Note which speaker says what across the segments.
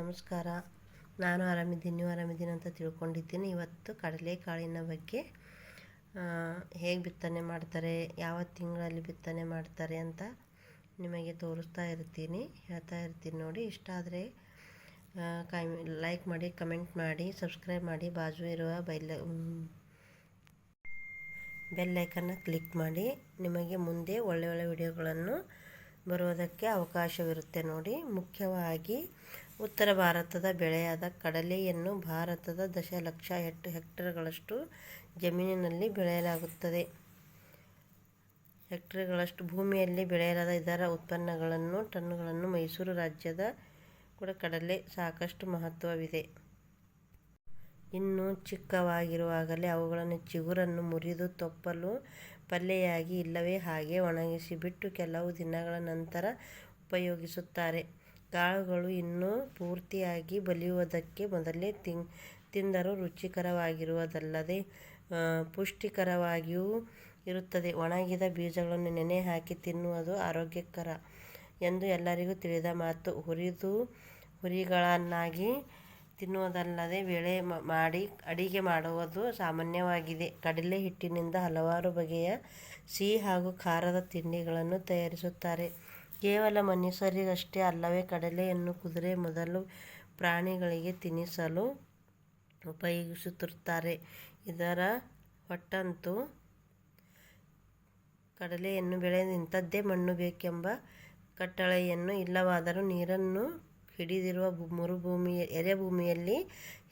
Speaker 1: ನಮಸ್ಕಾರ ನಾನು ಆರಾಮಿದ್ದೀನಿ ನೀವು ಆರಾಮಿದ್ದೀನಿ ಅಂತ ತಿಳ್ಕೊಂಡಿದ್ದೀನಿ ಇವತ್ತು ಕಡಲೆಕಾಳಿನ ಬಗ್ಗೆ ಹೇಗೆ ಬಿತ್ತನೆ ಮಾಡ್ತಾರೆ ಯಾವ ತಿಂಗಳಲ್ಲಿ ಬಿತ್ತನೆ ಮಾಡ್ತಾರೆ ಅಂತ ನಿಮಗೆ ತೋರಿಸ್ತಾ ಇರ್ತೀನಿ ಹೇಳ್ತಾ ಇರ್ತೀನಿ ನೋಡಿ ಇಷ್ಟ ಆದರೆ ಕೈ ಲೈಕ್ ಮಾಡಿ ಕಮೆಂಟ್ ಮಾಡಿ ಸಬ್ಸ್ಕ್ರೈಬ್ ಮಾಡಿ ಬಾಜು ಇರುವ ಬೈಲ್ ಬೆಲ್ಲೈಕನ್ನ ಕ್ಲಿಕ್ ಮಾಡಿ ನಿಮಗೆ ಮುಂದೆ ಒಳ್ಳೆ ಒಳ್ಳೆ ವಿಡಿಯೋಗಳನ್ನು ಬರೋದಕ್ಕೆ ಅವಕಾಶವಿರುತ್ತೆ ನೋಡಿ ಮುಖ್ಯವಾಗಿ ಉತ್ತರ ಭಾರತದ ಬೆಳೆಯಾದ ಕಡಲೆಯನ್ನು ಭಾರತದ ದಶಲಕ್ಷ ಹೆಕ್ಟೇರ್ಗಳಷ್ಟು ಜಮೀನಿನಲ್ಲಿ ಬೆಳೆಯಲಾಗುತ್ತದೆ ಹೆಕ್ಟೇರ್ಗಳಷ್ಟು ಭೂಮಿಯಲ್ಲಿ ಬೆಳೆಯಲಾದ ಇದರ ಉತ್ಪನ್ನಗಳನ್ನು ಟನ್ನುಗಳನ್ನು ಮೈಸೂರು ರಾಜ್ಯದ ಕೂಡ ಕಡಲೆ ಸಾಕಷ್ಟು ಮಹತ್ವವಿದೆ ಇನ್ನು ಚಿಕ್ಕವಾಗಿರುವಾಗಲೇ ಅವುಗಳನ್ನು ಚಿಗುರನ್ನು ಮುರಿದು ತೊಪ್ಪಲು ಪಲ್ಯೆಯಾಗಿ ಇಲ್ಲವೇ ಹಾಗೆ ಒಣಗಿಸಿ ಬಿಟ್ಟು ಕೆಲವು ದಿನಗಳ ನಂತರ ಉಪಯೋಗಿಸುತ್ತಾರೆ ಕಾಳುಗಳು ಇನ್ನೂ ಪೂರ್ತಿಯಾಗಿ ಬಲಿಯುವುದಕ್ಕೆ ಮೊದಲೇ ತಿಂದರೂ ರುಚಿಕರವಾಗಿರುವುದಲ್ಲದೆ ಪುಷ್ಟಿಕರವಾಗಿಯೂ ಇರುತ್ತದೆ ಒಣಗಿದ ಬೀಜಗಳನ್ನು ನೆನೆ ಹಾಕಿ ತಿನ್ನುವುದು ಆರೋಗ್ಯಕರ ಎಂದು ಎಲ್ಲರಿಗೂ ತಿಳಿದ ಮಾತು ಹುರಿದು ಹುರಿಗಳನ್ನಾಗಿ ತಿನ್ನುವುದಲ್ಲದೆ ಬೇಳೆ ಮಾಡಿ ಅಡಿಗೆ ಮಾಡುವುದು ಸಾಮಾನ್ಯವಾಗಿದೆ ಕಡಲೆ ಹಿಟ್ಟಿನಿಂದ ಹಲವಾರು ಬಗೆಯ ಸಿಹಿ ಹಾಗೂ ಖಾರದ ತಿಂಡಿಗಳನ್ನು ತಯಾರಿಸುತ್ತಾರೆ ಕೇವಲ ಮನುಷ್ಯರಿಗಷ್ಟೇ ಅಲ್ಲವೇ ಕಡಲೆಯನ್ನು ಕುದುರೆ ಮೊದಲು ಪ್ರಾಣಿಗಳಿಗೆ ತಿನ್ನಿಸಲು ಉಪಯೋಗಿಸುತ್ತಿರುತ್ತಾರೆ ಇದರ ಹೊಟ್ಟಂತೂ ಕಡಲೆಯನ್ನು ಬೆಳೆ ಇಂಥದ್ದೇ ಮಣ್ಣು ಬೇಕೆಂಬ ಕಟ್ಟಳೆಯನ್ನು ಇಲ್ಲವಾದರೂ ನೀರನ್ನು ಹಿಡಿದಿರುವ ಮರುಭೂಮಿ ಎರೆಭೂಮಿಯಲ್ಲಿ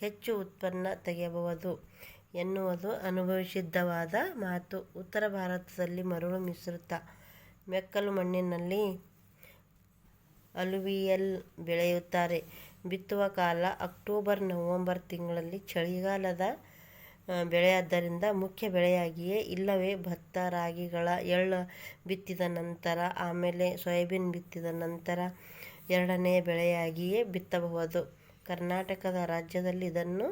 Speaker 1: ಹೆಚ್ಚು ಉತ್ಪನ್ನ ತೆಗೆಯಬಹುದು ಎನ್ನುವುದು ಅನುಭವಿಸಿದ್ಧವಾದ ಮಾತು ಉತ್ತರ ಭಾರತದಲ್ಲಿ ಮರಳು ಮಿಶ್ರಿತ ಮೆಕ್ಕಲು ಮಣ್ಣಿನಲ್ಲಿ ಅಲುವಿಯಲ್ ಬೆಳೆಯುತ್ತಾರೆ ಬಿತ್ತುವ ಕಾಲ ಅಕ್ಟೋಬರ್ ನವೆಂಬರ್ ತಿಂಗಳಲ್ಲಿ ಚಳಿಗಾಲದ ಬೆಳೆಯಾದ್ದರಿಂದ ಮುಖ್ಯ ಬೆಳೆಯಾಗಿಯೇ ಇಲ್ಲವೇ ಭತ್ತ ರಾಗಿಗಳ ಎಳ್ಳು ಬಿತ್ತಿದ ನಂತರ ಆಮೇಲೆ ಸೋಯಾಬೀನ್ ಬಿತ್ತಿದ ನಂತರ ಎರಡನೆಯ ಬೆಳೆಯಾಗಿಯೇ ಬಿತ್ತಬಹುದು ಕರ್ನಾಟಕದ ರಾಜ್ಯದಲ್ಲಿ ಇದನ್ನು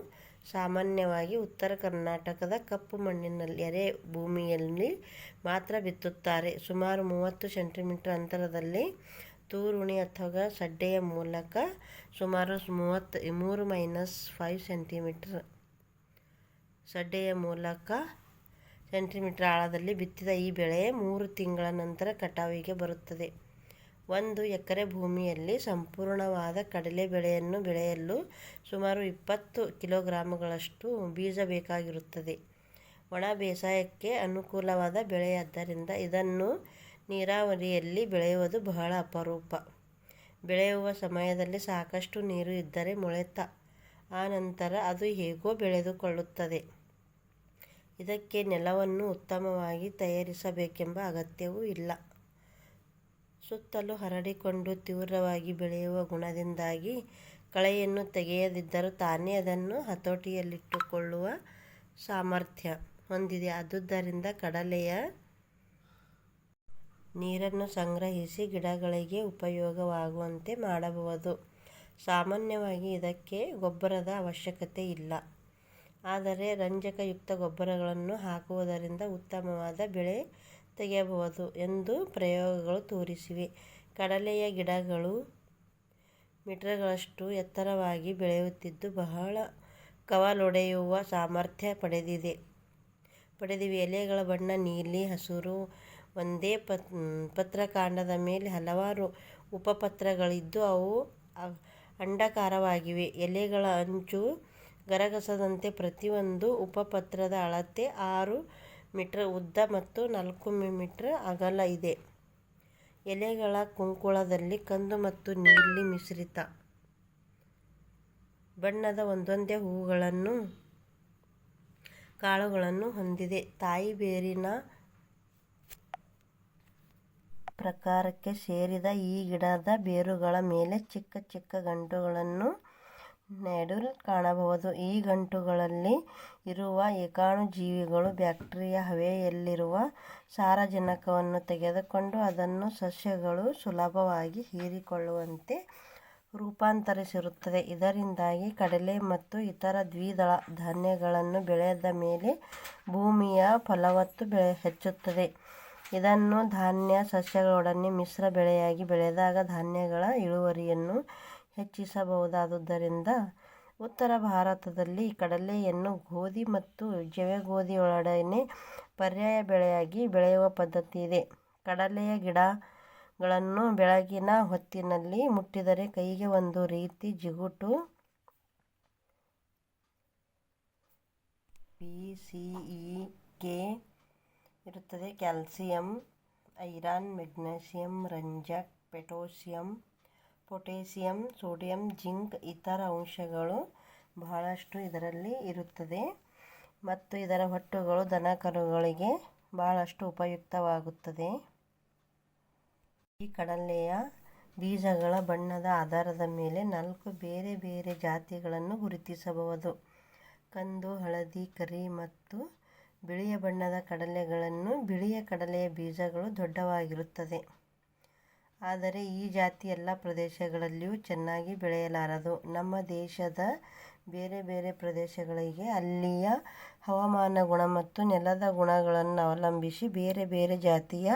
Speaker 1: ಸಾಮಾನ್ಯವಾಗಿ ಉತ್ತರ ಕರ್ನಾಟಕದ ಕಪ್ಪು ಮಣ್ಣಿನಲ್ಲಿ ಎರೆ ಭೂಮಿಯಲ್ಲಿ ಮಾತ್ರ ಬಿತ್ತುತ್ತಾರೆ ಸುಮಾರು ಮೂವತ್ತು ಸೆಂಟಿಮೀಟರ್ ಅಂತರದಲ್ಲಿ ತೂರುಣಿ ಅಥವಾ ಸಡ್ಡೆಯ ಮೂಲಕ ಸುಮಾರು ಮೂವತ್ತು ಮೂರು ಮೈನಸ್ ಫೈವ್ ಸೆಂಟಿಮೀಟ್ರ್ ಸಡ್ಡೆಯ ಮೂಲಕ ಸೆಂಟಿಮೀಟ್ರ್ ಆಳದಲ್ಲಿ ಬಿತ್ತಿದ ಈ ಬೆಳೆ ಮೂರು ತಿಂಗಳ ನಂತರ ಕಟಾವಿಗೆ ಬರುತ್ತದೆ ಒಂದು ಎಕರೆ ಭೂಮಿಯಲ್ಲಿ ಸಂಪೂರ್ಣವಾದ ಕಡಲೆ ಬೆಳೆಯನ್ನು ಬೆಳೆಯಲು ಸುಮಾರು ಇಪ್ಪತ್ತು ಕಿಲೋಗ್ರಾಮ್ಗಳಷ್ಟು ಬೀಜ ಬೇಕಾಗಿರುತ್ತದೆ ಒಣ ಬೇಸಾಯಕ್ಕೆ ಅನುಕೂಲವಾದ ಬೆಳೆಯಾದ್ದರಿಂದ ಇದನ್ನು ನೀರಾವರಿಯಲ್ಲಿ ಬೆಳೆಯುವುದು ಬಹಳ ಅಪರೂಪ ಬೆಳೆಯುವ ಸಮಯದಲ್ಲಿ ಸಾಕಷ್ಟು ನೀರು ಇದ್ದರೆ ಮೊಳೆತ ಆನಂತರ ಅದು ಹೇಗೋ ಬೆಳೆದುಕೊಳ್ಳುತ್ತದೆ ಇದಕ್ಕೆ ನೆಲವನ್ನು ಉತ್ತಮವಾಗಿ ತಯಾರಿಸಬೇಕೆಂಬ ಅಗತ್ಯವೂ ಇಲ್ಲ ಸುತ್ತಲೂ ಹರಡಿಕೊಂಡು ತೀವ್ರವಾಗಿ ಬೆಳೆಯುವ ಗುಣದಿಂದಾಗಿ ಕಳೆಯನ್ನು ತೆಗೆಯದಿದ್ದರೂ ತಾನೇ ಅದನ್ನು ಹತೋಟಿಯಲ್ಲಿಟ್ಟುಕೊಳ್ಳುವ ಸಾಮರ್ಥ್ಯ ಹೊಂದಿದೆ ಆದುದರಿಂದ ಕಡಲೆಯ ನೀರನ್ನು ಸಂಗ್ರಹಿಸಿ ಗಿಡಗಳಿಗೆ ಉಪಯೋಗವಾಗುವಂತೆ ಮಾಡಬಹುದು ಸಾಮಾನ್ಯವಾಗಿ ಇದಕ್ಕೆ ಗೊಬ್ಬರದ ಅವಶ್ಯಕತೆ ಇಲ್ಲ ಆದರೆ ರಂಜಕಯುಕ್ತ ಗೊಬ್ಬರಗಳನ್ನು ಹಾಕುವುದರಿಂದ ಉತ್ತಮವಾದ ಬೆಳೆ ತೆಗೆಯಬಹುದು ಎಂದು ಪ್ರಯೋಗಗಳು ತೋರಿಸಿವೆ ಕಡಲೆಯ ಗಿಡಗಳು ಮೀಟರ್ಗಳಷ್ಟು ಎತ್ತರವಾಗಿ ಬೆಳೆಯುತ್ತಿದ್ದು ಬಹಳ ಕವಲೊಡೆಯುವ ಸಾಮರ್ಥ್ಯ ಪಡೆದಿದೆ ಪಡೆದಿವೆ ಎಲೆಗಳ ಬಣ್ಣ ನೀಲಿ ಹಸುರು ಒಂದೇ ಪತ್ರಕಾಂಡದ ಮೇಲೆ ಹಲವಾರು ಉಪಪತ್ರಗಳಿದ್ದು ಅವು ಅಂಡಾಕಾರವಾಗಿವೆ ಎಲೆಗಳ ಅಂಚು ಗರಗಸದಂತೆ ಪ್ರತಿಯೊಂದು ಉಪಪತ್ರದ ಅಳತೆ ಆರು ಮೀಟರ್ ಉದ್ದ ಮತ್ತು ನಾಲ್ಕು ಮೀಟರ್ ಅಗಲ ಇದೆ ಎಲೆಗಳ ಕುಂಕುಳದಲ್ಲಿ ಕಂದು ಮತ್ತು ನೀಲಿ ಮಿಶ್ರಿತ ಬಣ್ಣದ ಒಂದೊಂದೇ ಹೂಗಳನ್ನು ಕಾಳುಗಳನ್ನು ಹೊಂದಿದೆ ತಾಯಿ ಬೇರಿನ ಪ್ರಕಾರಕ್ಕೆ ಸೇರಿದ ಈ ಗಿಡದ ಬೇರುಗಳ ಮೇಲೆ ಚಿಕ್ಕ ಚಿಕ್ಕ ಗಂಟುಗಳನ್ನು ನೇಡೋದ್ ಕಾಣಬಹುದು ಈ ಗಂಟುಗಳಲ್ಲಿ ಇರುವ ಏಕಾಣು ಜೀವಿಗಳು ಬ್ಯಾಕ್ಟೀರಿಯಾ ಹವೆಯಲ್ಲಿರುವ ಸಾರಜನಕವನ್ನು ತೆಗೆದುಕೊಂಡು ಅದನ್ನು ಸಸ್ಯಗಳು ಸುಲಭವಾಗಿ ಹೀರಿಕೊಳ್ಳುವಂತೆ ರೂಪಾಂತರಿಸಿರುತ್ತದೆ ಇದರಿಂದಾಗಿ ಕಡಲೆ ಮತ್ತು ಇತರ ದ್ವಿದಳ ಧಾನ್ಯಗಳನ್ನು ಬೆಳೆದ ಮೇಲೆ ಭೂಮಿಯ ಫಲವತ್ತು ಹೆಚ್ಚುತ್ತದೆ ಇದನ್ನು ಧಾನ್ಯ ಸಸ್ಯಗಳೊಡನೆ ಮಿಶ್ರ ಬೆಳೆಯಾಗಿ ಬೆಳೆದಾಗ ಧಾನ್ಯಗಳ ಇಳುವರಿಯನ್ನು ಹೆಚ್ಚಿಸಬಹುದಾದುದರಿಂದ ಉತ್ತರ ಭಾರತದಲ್ಲಿ ಕಡಲೆಯನ್ನು ಗೋಧಿ ಮತ್ತು ಜವೆಗೋಧಿಯೊಡನೆ ಪರ್ಯಾಯ ಬೆಳೆಯಾಗಿ ಬೆಳೆಯುವ ಪದ್ಧತಿ ಇದೆ ಕಡಲೆಯ ಗಿಡಗಳನ್ನು ಬೆಳಗಿನ ಹೊತ್ತಿನಲ್ಲಿ ಮುಟ್ಟಿದರೆ ಕೈಗೆ ಒಂದು ರೀತಿ ಜಿಗುಟು ಸಿ ಇ ಕೆ ಇರುತ್ತದೆ ಕ್ಯಾಲ್ಸಿಯಂ ಐರನ್ ಮೆಗ್ನೀಷಿಯಂ ರಂಜಕ್ ಪೊಟ್ಯಾಷಿಯಂ ಪೊಟ್ಯಾಸಿಯಮ್ ಸೋಡಿಯಂ ಜಿಂಕ್ ಇತರ ಅಂಶಗಳು ಬಹಳಷ್ಟು ಇದರಲ್ಲಿ ಇರುತ್ತದೆ ಮತ್ತು ಇದರ ಹೊಟ್ಟುಗಳು ಕರುಗಳಿಗೆ ಬಹಳಷ್ಟು ಉಪಯುಕ್ತವಾಗುತ್ತದೆ ಈ ಕಡಲೆಯ ಬೀಜಗಳ ಬಣ್ಣದ ಆಧಾರದ ಮೇಲೆ ನಾಲ್ಕು ಬೇರೆ ಬೇರೆ ಜಾತಿಗಳನ್ನು ಗುರುತಿಸಬಹುದು ಕಂದು ಹಳದಿ ಕರಿ ಮತ್ತು ಬಿಳಿಯ ಬಣ್ಣದ ಕಡಲೆಗಳನ್ನು ಬಿಳಿಯ ಕಡಲೆಯ ಬೀಜಗಳು ದೊಡ್ಡವಾಗಿರುತ್ತದೆ ಆದರೆ ಈ ಜಾತಿ ಎಲ್ಲ ಪ್ರದೇಶಗಳಲ್ಲಿಯೂ ಚೆನ್ನಾಗಿ ಬೆಳೆಯಲಾರದು ನಮ್ಮ ದೇಶದ ಬೇರೆ ಬೇರೆ ಪ್ರದೇಶಗಳಿಗೆ ಅಲ್ಲಿಯ ಹವಾಮಾನ ಗುಣ ಮತ್ತು ನೆಲದ ಗುಣಗಳನ್ನು ಅವಲಂಬಿಸಿ ಬೇರೆ ಬೇರೆ ಜಾತಿಯ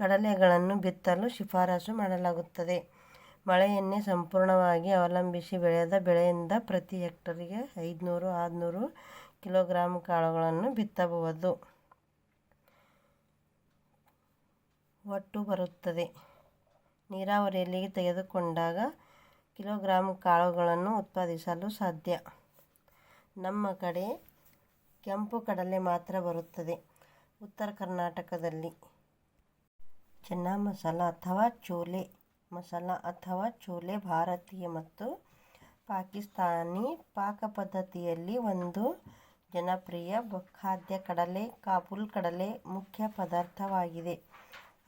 Speaker 1: ಕಡಲೆಗಳನ್ನು ಬಿತ್ತಲು ಶಿಫಾರಸು ಮಾಡಲಾಗುತ್ತದೆ ಮಳೆಯನ್ನೇ ಸಂಪೂರ್ಣವಾಗಿ ಅವಲಂಬಿಸಿ ಬೆಳೆದ ಬೆಳೆಯಿಂದ ಪ್ರತಿ ಹೆಕ್ಟರಿಗೆ ಐದುನೂರು ಆರುನೂರು ಕಿಲೋಗ್ರಾಮ್ ಕಾಳುಗಳನ್ನು ಬಿತ್ತಬಹುದು ಒಟ್ಟು ಬರುತ್ತದೆ ನೀರಾವರಿಯಲ್ಲಿ ತೆಗೆದುಕೊಂಡಾಗ ಕಿಲೋಗ್ರಾಮ್ ಕಾಳುಗಳನ್ನು ಉತ್ಪಾದಿಸಲು ಸಾಧ್ಯ ನಮ್ಮ ಕಡೆ ಕೆಂಪು ಕಡಲೆ ಮಾತ್ರ ಬರುತ್ತದೆ ಉತ್ತರ ಕರ್ನಾಟಕದಲ್ಲಿ ಚೆನ್ನಾ ಮಸಾಲ ಅಥವಾ ಚೋಲೆ ಮಸಾಲ ಅಥವಾ ಚೋಲೆ ಭಾರತೀಯ ಮತ್ತು ಪಾಕಿಸ್ತಾನಿ ಪಾಕಪದ್ಧತಿಯಲ್ಲಿ ಒಂದು ಜನಪ್ರಿಯ ಖಾದ್ಯ ಕಡಲೆ ಕಾಬೂಲ್ ಕಡಲೆ ಮುಖ್ಯ ಪದಾರ್ಥವಾಗಿದೆ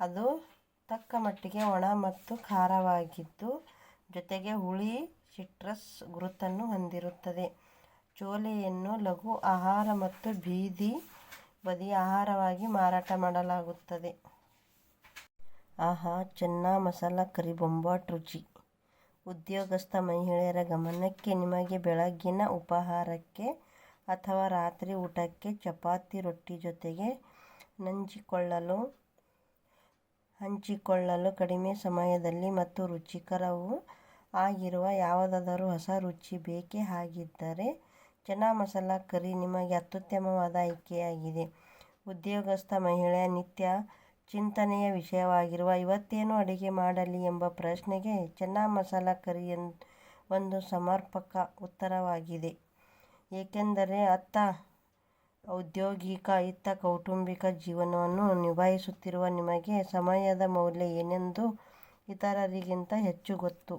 Speaker 1: ಅದು ತಕ್ಕಮಟ್ಟಿಗೆ ಒಣ ಮತ್ತು ಖಾರವಾಗಿದ್ದು ಜೊತೆಗೆ ಹುಳಿ ಸಿಟ್ರಸ್ ಗುರುತನ್ನು ಹೊಂದಿರುತ್ತದೆ ಚೋಲೆಯನ್ನು ಲಘು ಆಹಾರ ಮತ್ತು ಬೀದಿ ಬದಿ ಆಹಾರವಾಗಿ ಮಾರಾಟ ಮಾಡಲಾಗುತ್ತದೆ ಆಹಾ ಚೆನ್ನ ಮಸಾಲ ಕರಿ ಬೊಂಬಾಟ್ ರುಚಿ ಉದ್ಯೋಗಸ್ಥ ಮಹಿಳೆಯರ ಗಮನಕ್ಕೆ ನಿಮಗೆ ಬೆಳಗ್ಗಿನ ಉಪಹಾರಕ್ಕೆ ಅಥವಾ ರಾತ್ರಿ ಊಟಕ್ಕೆ ಚಪಾತಿ ರೊಟ್ಟಿ ಜೊತೆಗೆ ನಂಚಿಕೊಳ್ಳಲು ಹಂಚಿಕೊಳ್ಳಲು ಕಡಿಮೆ ಸಮಯದಲ್ಲಿ ಮತ್ತು ರುಚಿಕರವೂ ಆಗಿರುವ ಯಾವುದಾದರೂ ಹೊಸ ರುಚಿ ಬೇಕೇ ಆಗಿದ್ದರೆ ಚನಾ ಮಸಾಲ ಕರಿ ನಿಮಗೆ ಅತ್ಯುತ್ತಮವಾದ ಆಯ್ಕೆಯಾಗಿದೆ ಉದ್ಯೋಗಸ್ಥ ಮಹಿಳೆಯ ನಿತ್ಯ ಚಿಂತನೆಯ ವಿಷಯವಾಗಿರುವ ಇವತ್ತೇನು ಅಡುಗೆ ಮಾಡಲಿ ಎಂಬ ಪ್ರಶ್ನೆಗೆ ಚೆನ್ನಾ ಮಸಾಲ ಕರಿ ಒಂದು ಸಮರ್ಪಕ ಉತ್ತರವಾಗಿದೆ ಏಕೆಂದರೆ ಅತ್ತ ಔದ್ಯೋಗಿಕ ಇತ್ತ ಕೌಟುಂಬಿಕ ಜೀವನವನ್ನು ನಿಭಾಯಿಸುತ್ತಿರುವ ನಿಮಗೆ ಸಮಯದ ಮೌಲ್ಯ ಏನೆಂದು ಇತರರಿಗಿಂತ ಹೆಚ್ಚು ಗೊತ್ತು.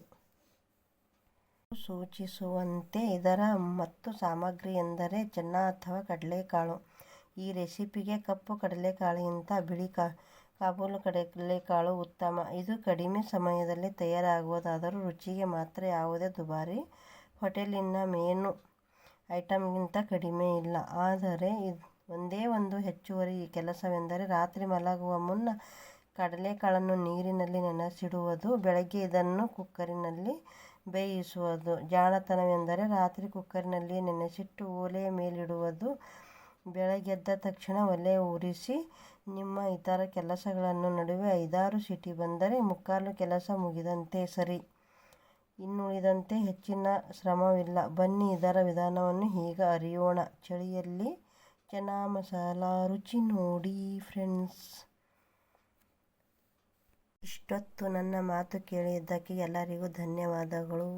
Speaker 1: ಸೂಚಿಸುವಂತೆ ಇದರ ಮತ್ತು ಸಾಮಗ್ರಿ ಎಂದರೆ ಚೆನ್ನ ಅಥವಾ ಕಡಲೆಕಾಳು. ಈ ರೆಸಿಪಿಗೆ ಕಪ್ಪು ಕಡಲೆಕಾಳಿಗಿಂತ ಬಿಳಿ ಕಾಬೂಲು ಕಡಲೆಕಾಳು ಉತ್ತಮ. ಇದು ಕಡಿಮೆ ಸಮಯದಲ್ಲಿ ತಯಾರಾಗುವುದಾದರೂ ರುಚಿಗೆ ಮಾತ್ರ ಯಾವುದೇ ದುಬಾರಿ ಹೋಟೆಲಿನ ಮೇನು ಐಟಮ್ಗಿಂತ ಕಡಿಮೆ ಇಲ್ಲ ಆದರೆ ಇದು ಒಂದೇ ಒಂದು ಹೆಚ್ಚುವರಿ ಕೆಲಸವೆಂದರೆ ರಾತ್ರಿ ಮಲಗುವ ಮುನ್ನ ಕಡಲೆಕಾಳನ್ನು ನೀರಿನಲ್ಲಿ ನೆನೆಸಿಡುವುದು ಬೆಳಗ್ಗೆ ಇದನ್ನು ಕುಕ್ಕರಿನಲ್ಲಿ ಬೇಯಿಸುವುದು ಜಾಣತನವೆಂದರೆ ರಾತ್ರಿ ಕುಕ್ಕರಿನಲ್ಲಿ ನೆನೆಸಿಟ್ಟು ಓಲೆಯ ಮೇಲಿಡುವುದು ಬೆಳಗ್ಗೆದ್ದ ತಕ್ಷಣ ಒಲೆ ಉರಿಸಿ ನಿಮ್ಮ ಇತರ ಕೆಲಸಗಳನ್ನು ನಡುವೆ ಐದಾರು ಸಿಟಿ ಬಂದರೆ ಮುಕ್ಕಾಲು ಕೆಲಸ ಮುಗಿದಂತೆ ಸರಿ ಇನ್ನುಳಿದಂತೆ ಹೆಚ್ಚಿನ ಶ್ರಮವಿಲ್ಲ ಬನ್ನಿ ಇದರ ವಿಧಾನವನ್ನು ಈಗ ಅರಿಯೋಣ ಚಳಿಯಲ್ಲಿ ಚನಾ ಮಸಾಲಾ ರುಚಿ ನೋಡಿ ಫ್ರೆಂಡ್ಸ್ ಇಷ್ಟೊತ್ತು ನನ್ನ ಮಾತು ಕೇಳಿದ್ದಕ್ಕೆ ಎಲ್ಲರಿಗೂ ಧನ್ಯವಾದಗಳು